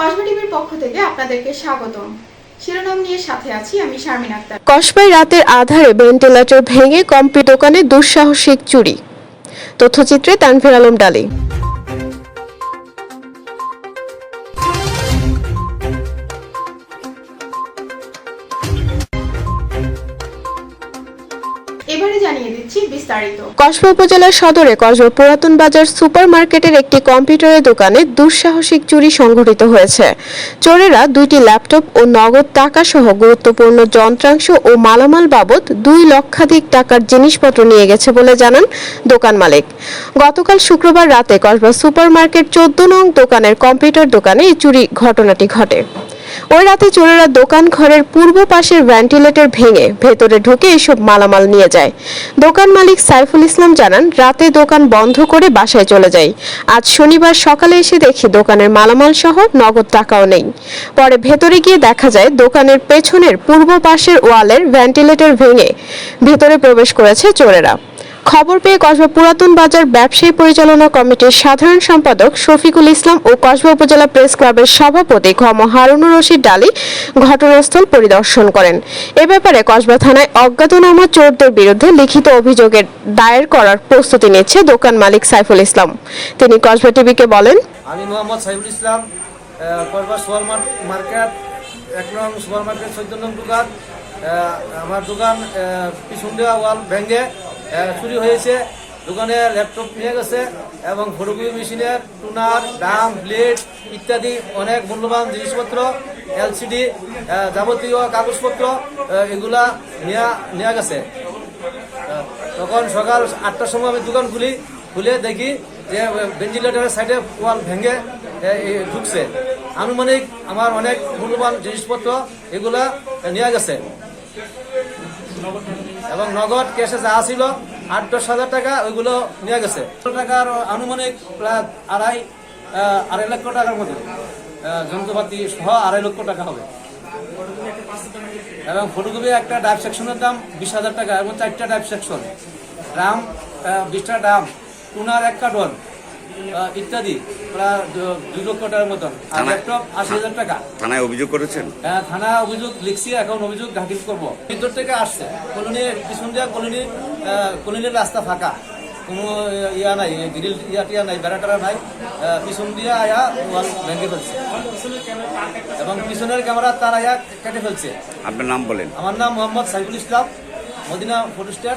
কসবা টিভির পক্ষ থেকে আপনাদেরকে স্বাগতম। কসবায় রাতের আধারে ভেন্টিলেটর ভেঙে কম্পি দোকানে দুঃসাহসিক চুরি। তথ্যচিত্রে তানভীর আলম ডালি। কসবা উপজেলার সদরে কসবা পুরাতন বাজার সুপার মার্কেটের একটি কম্পিউটারের দোকানে দুঃসাহসিক চুরি সংঘটিত হয়েছে। চোরেরা দুইটি ল্যাপটপ ও নগদ টাকা সহ গুরুত্বপূর্ণ যন্ত্রাংশ ও মালামাল বাবদ দুই লক্ষাধিক টাকার জিনিসপত্র নিয়ে গেছে বলে জানান দোকান মালিক। গতকাল শুক্রবার রাতে কসবা সুপার মার্কেট চোদ্দ নং দোকানের কম্পিউটার দোকানে এই চুরি ঘটনাটি ঘটে। ওই রাতে চোরেরা দোকান ঘরের পূর্ব পাশের ভেন্টিলেটর ভেঙে ভেতরে ঢুকে এসব মালামাল নিয়ে যায়। দোকান মালিক সাইফুল ইসলাম জানান, রাতে দোকান বন্ধ করে বাসায় চলে যাই। আজ শনিবার সকালে এসে দেখি দোকানের মালামাল সহ নগদ টাকাও নেই। পরে ভেতরে গিয়ে দেখা যায়, দোকানের পেছনের পূর্ব পাশের ওয়ালের ভেন্টিলেটর ভেঙে ভেতরে প্রবেশ করেছে চোরেরা। খবর পেয়ে কসবা পুরাতন বাজার ব্যবসায়ী পরিচালনা কমিটির সাধারণ সম্পাদক শফিকুল ইসলাম ও কসবা উপজেলা প্রেস ক্লাবের সভাপতি খম হারুনুর রশিদ ডালি ঘটনাস্থল পরিদর্শন করেন। এ ব্যাপারে কসবা থানায় অজ্ঞাতনামা চোরদের বিরুদ্ধে লিখিত অভিযোগের দায়ের করার প্রস্তুতি নিচ্ছে দোকান মালিক সাইফুল ইসলাম। তিনি কসবা টিভিকে বলেন, আমি মোহাম্মদ সাইফুল ইসলাম করবা সুপার মার্কেট, এক নং সুপার মার্কেট নং দোকান। আমার দোকান পিছন দেওয়া ওয়াল ভেঙে চুরি হয়েছে। দোকানে ল্যাপটপ নিয়ে গেছে এবং ফটোকপি মেশিনের টুনার ডাম ব্লেড ইত্যাদি অনেক মূল্যবান জিনিসপত্র এলসিডি যাবতীয় কাগজপত্র এগুলা নেওয়া নেওয়া গেছে। তখন সকাল আটটার সময় আমি দোকান খুলি, খুলে দেখি যে ভেন্টিলেটারের সাইডে ওয়াল ভেঙে ঢুকছে। আনুমানিক আমার অনেক মূল্যবান জিনিসপত্র এগুলা নিয়ে গেছে। এবং নগদ ক্যাশে যা ছিল আট দশ হাজার টাকা, ওইগুলো নিয়ে গেছে। টাকার আনুমানিক প্রায় আড়াই আড়াই লক্ষ টাকার মতো। যন্ত্রপাতি সহ আড়াই লক্ষ টাকা হবে। এবং ফটোকপি একটা ডাইভ সেকশনের দাম বিশ হাজার টাকা এবং চারটা ডাইভ সেকশন ড্রাম বিশটা ড্রাম টুনার এক কার্টন ইত্যাদি প্রায় দুই লক্ষ টাকার মতন। আর ল্যাপটপ আশি হাজার টাকা। থানায় অভিযোগ করেছেন? হ্যাঁ, থানা অভিযোগ লিখছি এখন অভিযোগ দাখিল করব। ভিতর থেকে আসছে কলোনি পিছন দিয়া কলোনি কলোনির রাস্তা ফাঁকা। কোনো ইয়া নাই গ্রিল ইয়া টিয়া নাই বেড়াটারা নাই। পিছন দিয়া আয়া ওয়াল ভেঙে ফেলছে। এবং পিছনের ক্যামেরা তার আয়া কেটে ফেলছে। আপনার নাম বলেন। আমার নাম Mohammad Saiful Islam Madina photo star